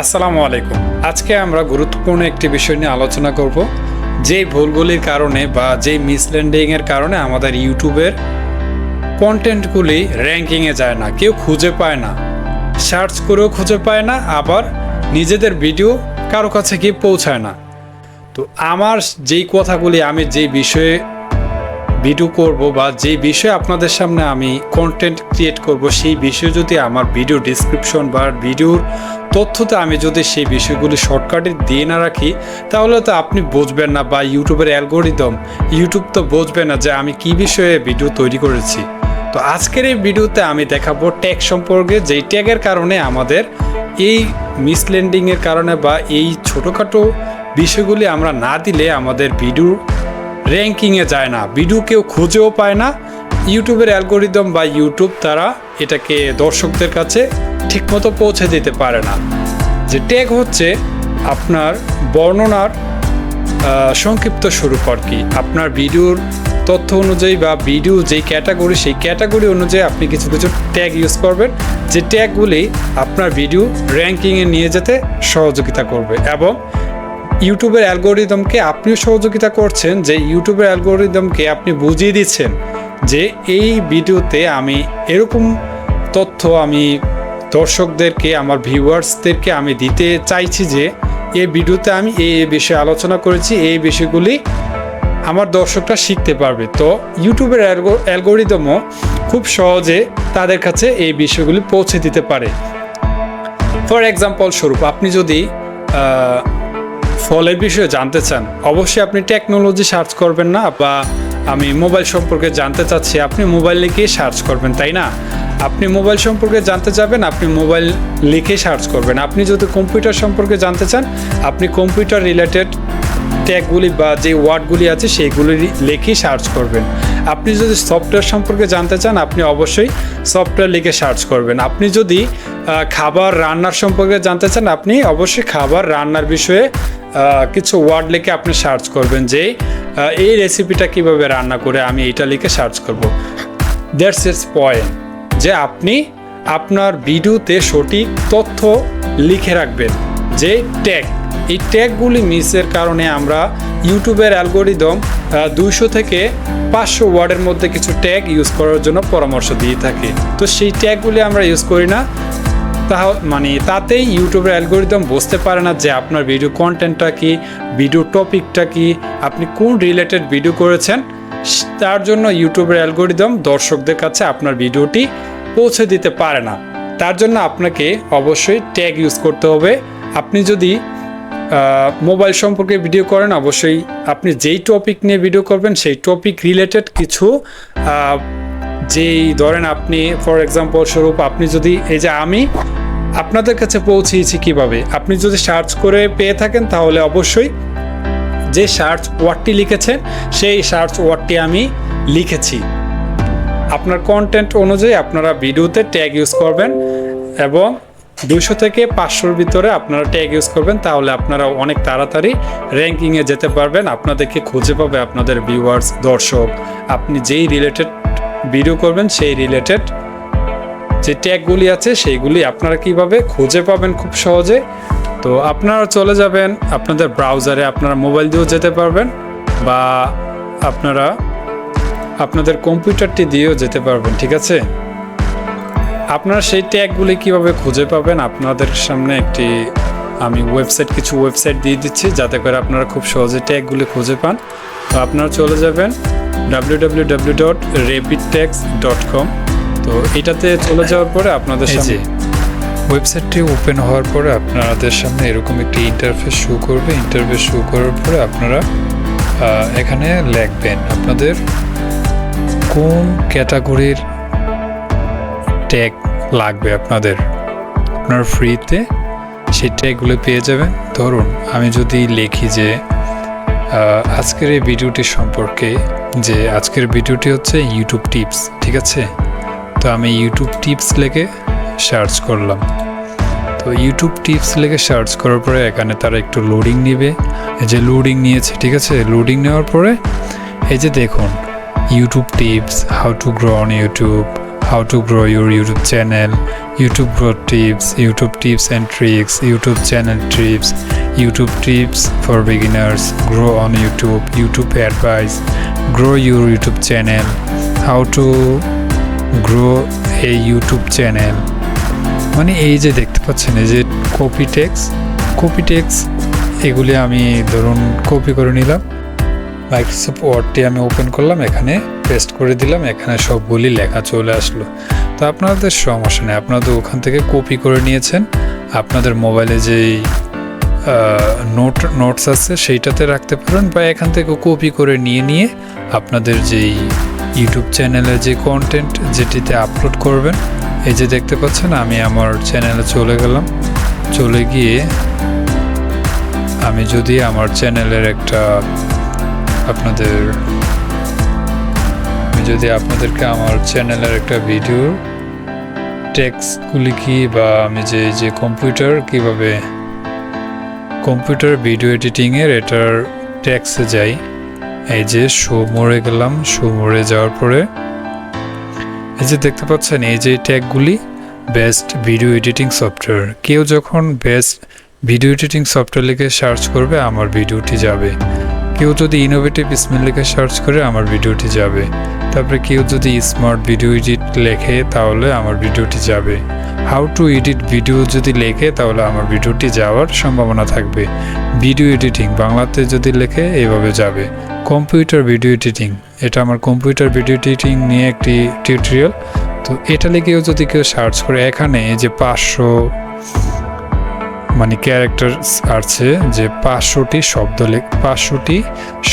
আসসালামু আলাইকুম। আজকে আমরা গুরুত্বপূর্ণ একটি বিষয় নিয়ে আলোচনা করব, যেই ভুলগুলির কারণে বা যেই মিসল্যান্ডিংয়ের কারণে আমাদের ইউটিউবের কন্টেন্টগুলি র্যাঙ্কিংয়ে যায় না, কেউ খুঁজে পায় না। সার্চ করেও খুঁজে পায় না, আবার নিজেদের ভিডিও কারও কাছে গিয়ে পৌঁছায় না। তো আমার যেই কথাগুলি, আমি যেই বিষয়ে ভিডিও করব বা যে বিষয়ে আপনাদের সামনে আমি কন্টেন্ট ক্রিয়েট করব, সেই বিষয়ে যদি আমার ভিডিও ডিসক্রিপশন বা ভিডিওর তথ্যতে আমি যদি সেই বিষয়গুলি শর্টকাটে দিয়ে না রাখি, তাহলে তো আপনি বুঝবেন না বা ইউটিউবের অ্যালগোরিদম ইউটিউব তো বুঝবে না যে আমি কি বিষয়ে ভিডিও তৈরি করেছি। তো আজকের এই ভিডিওতে আমি দেখাবো ট্যাগ সম্পর্কে, যেই ট্যাগের কারণে আমাদের এই মিসল্যান্ডিংয়ের কারণে বা এই ছোটোখাটো বিষয়গুলি আমরা না দিলে আমাদের ভিডিও র্যাঙ্কিংয়ে যায় না। ভিডিও কেউ খুঁজেও পায় না। ইউটিউবের অ্যালগোরিদম বা ইউটিউব তারা এটাকে দর্শকদের কাছে ঠিকমতো পৌঁছে দিতে পারে না। যে ট্যাগ হচ্ছে আপনার বর্ণনার সংক্ষিপ্ত স্বরূপ আর কি? আপনার ভিডিওর তথ্য অনুযায়ী বা ভিডিও যেই ক্যাটাগরি সেই ক্যাটাগরি অনুযায়ী আপনি কিছু কিছু ট্যাগ ইউজ করবেন। যে ট্যাগগুলি আপনার ভিডিও র্যাঙ্কিংয়ে নিয়ে যেতে সহযোগিতা করবে এবং ইউটিউবের অ্যালগোরিদমকে আপনিও সহযোগিতা করছেন, যে ইউটিউবের অ্যালগোরিদমকে আপনি বুঝিয়ে দিচ্ছেন যে এই ভিডিওতে আমি এরকম তথ্য আমি দর্শকদেরকে, আমার ভিউয়ার্সদেরকে আমি দিতে চাইছি যে এই ভিডিওতে আমি এই বিষয়ে আলোচনা করেছি, এই বিষয়গুলি আমার দর্শকরা শিখতে পারবে। তো ইউটিউবের অ্যালগোরিদমও খুব সহজে তাদের কাছে এই বিষয়গুলি পৌঁছে দিতে পারে। ফর এক্সাম্পল স্বরূপ, আপনি যদি ফলের বিষয়ে জানতে চান, অবশ্যই আপনি টেকনোলজি সার্চ করবেন না বা আমি মোবাইল সম্পর্কে জানতে চাচ্ছি, আপনি মোবাইল লিখেই সার্চ করবেন, তাই না? আপনি মোবাইল সম্পর্কে জানতে যাবেন, আপনি মোবাইল লিখে সার্চ করবেন। আপনি যদি কম্পিউটার সম্পর্কে জানতে চান, আপনি কম্পিউটার রিলেটেড ট্যাগগুলি বা যে ওয়ার্ডগুলি আছে, সেইগুলি লিখেই সার্চ করবেন। আপনি যদি সফটওয়্যার সম্পর্কে জানতে চান, আপনি অবশ্যই সফটওয়্যার লিখে সার্চ করবেন। আপনি যদি খাবার রান্নার সম্পর্কে জানতে চান, আপনি অবশ্যই খাবার রান্নার বিষয়ে কিছু ওয়ার্ড লিখে আপনি সার্চ করবেন যে এই রেসিপিটা কীভাবে রান্না করে আমি এটা লিখে সার্চ করব। দ্যাটস ইটস পয়েন্ট যে আপনি আপনার ভিডিওতে সঠিক তথ্য লিখে রাখবেন, যে ট্যাগ এই ট্যাগগুলি মিসের কারণে আমরা ইউটিউবের অ্যালগোরিদম দুইশো থেকে পাঁচশো ওয়ার্ডের মধ্যে কিছু ট্যাগ ইউজ করার জন্য পরামর্শ দিয়ে থাকে। তো সেই ট্যাগগুলি আমরা ইউজ করি না তা মানে তাতেই ইউটিউবের অ্যালগোরিদম বুঝতে পারে না যে আপনার ভিডিও কন্টেন্টটা কি ভিডিও টপিকটা কি, আপনি কোন রিলেটেড ভিডিও করেছেন। তার জন্য ইউটিউবের অ্যালগোরিদম দর্শকদের কাছে আপনার ভিডিওটি পৌঁছে দিতে পারে না। তার জন্য আপনাকে অবশ্যই ট্যাগ ইউজ করতে হবে। আপনি যদি মোবাইল সম্পর্কে ভিডিও করেন, অবশ্যই আপনি যেই টপিক নিয়ে ভিডিও করবেন, সেই টপিক রিলেটেড কিছু যেই ধরেন আপনি ফর এক্সাম্পল স্বরূপ আপনি যদি, এই যে আমি আপনাদের কাছে পৌঁছিয়েছি কীভাবে? আপনি যদি সার্চ করে পেয়ে থাকেন, তাহলে অবশ্যই যে সার্চ ওয়ার্ডটি লিখেছেন, সেই সার্চ ওয়ার্ডটি আমি লিখেছি। আপনার কন্টেন্ট অনুযায়ী আপনারা ভিডিওতে ট্যাগ ইউজ করবেন এবং দুশো থেকে পাঁচশোর ভিতরে আপনারা ট্যাগ ইউজ করবেন, তাহলে আপনারা অনেক তাড়াতাড়ি র্যাঙ্কিংয়ে যেতে পারবেন। আপনাদেরকে খুঁজে পাবে আপনাদের ভিউয়ার্স দর্শক। আপনি যেই রিলেটেড ভিডিও করবেন সেই রিলেটেড যে ট্যাগগুলি আছে, সেইগুলি আপনারা কীভাবে খুঁজে পাবেন খুব সহজে। তো আপনারা চলে যাবেন আপনাদের ব্রাউজারে আপনারা মোবাইল দিয়েও যেতে পারবেন বা আপনারা আপনাদের কম্পিউটারটি দিয়েও যেতে পারবেন, ঠিক আছে? আপনারা সেই ট্যাগগুলি কীভাবে খুঁজে পাবেন, আপনাদের সামনে একটি আমি ওয়েবসাইট কিছু ওয়েবসাইট দিয়ে দিচ্ছি যাতে করে আপনারা খুব সহজে ট্যাগগুলি খুঁজে পান। তো আপনারা চলে যাবেন। W W W dot dot com তো এটাতে চলে যাওয়ার পরে আপনাদের সামনে ওয়েবসাইটটি ওপেন হওয়ার পরে আপনাদের সামনে এরকম একটি ইন্টারফেস শো করবে। ইন্টারফেস শো করার পরে আপনারা এখানে লিখবেন আপনাদের কোন ক্যাটাগরির ট্যাগ লাগবে আপনাদের। আপনার ফ্রিতে সেই ট্যাগগুলো পেয়ে যাবেন। ধরুন আমি যদি লিখি যে আজকের এই ভিডিওটি সম্পর্কে যে আজকের ভিডিওটি হচ্ছে ইউটিউব টিপস ঠিক আছে? তো আমি ইউটিউব টিপস লিখে সার্চ করলাম। তো ইউটিউব টিপস লিখে সার্চ করার পরে এখানে তারা একটু লোডিং নেবে। এই যে লোডিং নিয়েছে ঠিক আছে? লোডিং নেওয়ার পরে এই যে দেখুন YouTube tips how to grow on YouTube how to grow your YouTube channel YouTube grow tips YouTube tips and tricks, YouTube channel tips, YouTube tips for beginners, grow on YouTube, YouTube advice, grow your YouTube channel, how to grow a YouTube channel. মানে এই যে দেখতে পাচ্ছেন এই যে copy text copy text এগুলি আমি ধরুন কপি করে নিলাম মাইক্রোসফট ওয়ার্ডটি আমি ওপেন করলাম এখানে পেস্ট করে দিলাম এখানে সবগুলি লেখা চলে আসলো তো আপনাদের সমস্যা নেই আপনাদের ওখান থেকে কপি করে নিয়েছেন আপনাদের মোবাইলে যেই নোট নোটস আছে, সেইটাতে রাখতে পারেন বা এখান থেকে কপি করে নিয়ে নিয়ে আপনাদের যেই ইউটিউব চ্যানেলে যে কন্টেন্ট যেটিতে আপলোড করবেন, এই যে দেখতে পাচ্ছেন আমি আমার চ্যানেলে চলে গেলাম। চলে গিয়ে আমি যদি আমার চ্যানেলের একটা আপনাদের, আমি যদি আপনাদেরকে আমার চ্যানেলের একটা ভিডিও টেক্সটগুলি কি বা আমি যে যে কম্পিউটার কীভাবে কম্পিউটার ভিডিও এডিটিংয়ের এটার ট্যাক্সে যাই। এই যে শো মোড়ে গেলাম, শো মোড়ে যাওয়ার পরে এই যে দেখতে পাচ্ছেন, এই যে ট্যাগগুলি, বেস্ট ভিডিও এডিটিং সফটওয়্যার। কেউ যখন বেস্ট ভিডিও এডিটিং সফটওয়্যার লিখে সার্চ করবে, আমার ভিডিওটি যাবে। কেউ যদি ইনোভেটিভ স্মেল লিখে সার্চ করে, আমার ভিডিওটি যাবে। তারপরে কেউ যদি স্মার্ট ভিডিও এডিট লেখে, তাহলে আমার ভিডিওটি যাবে। হাউ টু এডিট ভিডিও যদি লেখে, তাহলে আমার ভিডিওটি যাওয়ার সম্ভাবনা থাকবে। ভিডিও এডিটিং বাংলাতে যদি লেখে এইভাবে যাবে। কম্পিউটার ভিডিও এডিটিং এটা আমার কম্পিউটার ভিডিও এডিটিং নিয়ে একটি টিউটোরিয়াল তো এটা লিখেও যদি কেউ সার্চ করে, এখানে যে পাঁচশো মানে ক্যারেক্টার আছে, যে পাঁচশোটি শব্দ লেখ পাঁচশোটি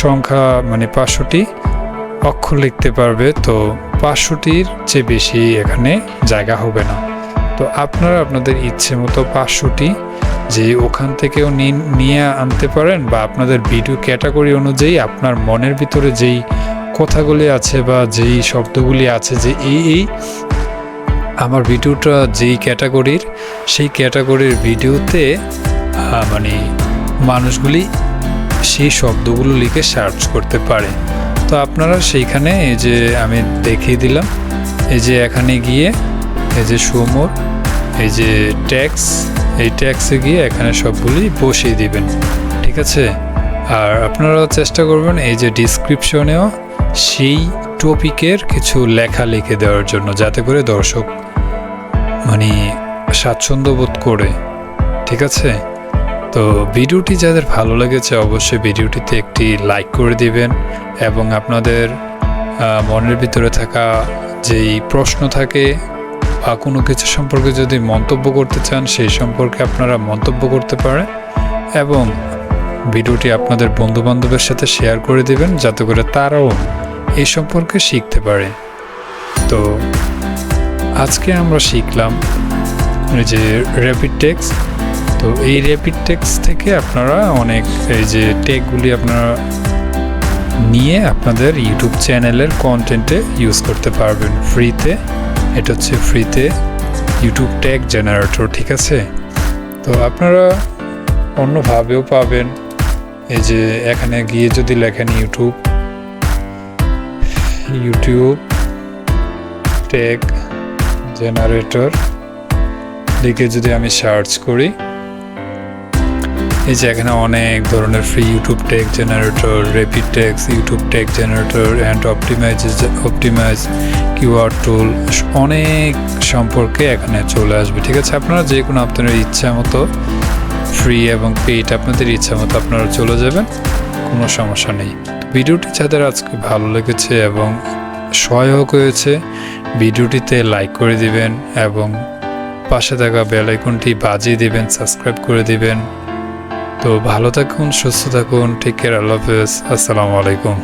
সংখ্যা মানে পাঁচশোটি অক্ষর লিখতে পারবে, তো পাঁচশোটির চেয়ে বেশি এখানে জায়গা হবে না। তো আপনারা আপনাদের ইচ্ছে মতো পাঁচশোটি যে ওখান থেকেও নিয়ে আনতে পারেন বা আপনাদের ভিডিও ক্যাটাগরি অনুযায়ী আপনার মনের ভিতরে যেই কথাগুলি আছে বা যেই শব্দগুলি আছে যে এই এই আমার ভিডিওটা যেই ক্যাটাগরির, সেই ক্যাটাগরির ভিডিওতে মানে মানুষগুলি সেই শব্দগুলো লিখে সার্চ করতে পারে। তো আপনারা সেইখানে এই যে আমি দেখিয়ে দিলাম। এই যে এখানে গিয়ে এই যে সুমোর এই যে ট্যাক্স এই ট্যাক্সে গিয়ে এখানে সবগুলি বসিয়ে দিবেন, ঠিক আছে? আর আপনারা চেষ্টা করবেন এই যে ডিসক্রিপশনেও সেই টপিকের কিছু লেখা লিখে দেওয়ার জন্য, যাতে করে দর্শক মানে স্বাচ্ছন্দ্য বোধ করে, ঠিক আছে? তো ভিডিওটি যাদের ভালো লেগেছে, অবশ্যই ভিডিওটিতে একটি লাইক করে দিবেন এবং আপনাদের মনের ভিতরে থাকা যেই প্রশ্ন থাকে বা কোনো কিছু সম্পর্কে যদি মন্তব্য করতে চান, সেই সম্পর্কে আপনারা মন্তব্য করতে পারেন এবং ভিডিওটি আপনাদের বন্ধুবান্ধবের সাথে শেয়ার করে দিবেন যাতে করে তারাও এই সম্পর্কে শিখতে পারে। তো আজকে আমরা শিখলাম যে র্যাপিড টেক্স তো এই র্যাপিড টেক্স থেকে আপনারা অনেক এই যে টেকগুলি আপনারা নিয়ে আপনাদের ইউটিউব চ্যানেলের কন্টেন্টে ইউজ করতে পারবেন। ফ্রিতে এটা হচ্ছে ফ্রিতে ইউটিউব ট্যাগ জেনারেটর ঠিক আছে? তো আপনারা অন্যভাবেও পাবেন। এই যে এখানে গিয়ে যদি লেখেন ইউটিউব ইউটিউব ট্যাগ জেনারেটর লিখে যদি আমি সার্চ করি এই যে এখানে অনেক ধরনের free YouTube tag generator rapid tags YouTube tag generator and optimise optimise QR tool অনেক সম্পর্কে এখানে চলে আসবে, ঠিক আছে? আপনারা যে কোনো আপনাদের ইচ্ছা মতো ফ্রি এবং পেইড আপনাদের ইচ্ছা মতো আপনারা চলে যাবেন, কোনো সমস্যা নেই। ভিডিওটি যাদের আজকে ভালো লেগেছে এবং সহায়ক হয়েছে, ভিডিওটিতে লাইক করে দিবেন এবং পাশে থাকা বেল আইকনটি বাজিয়ে দিবেন সাবস্ক্রাইব করে দিবেন। তো ভালো থাকুন সুস্থ থাকুন টেক কেয়ার আল্লাহ হাফেজ আসসালামু আলাইকুম।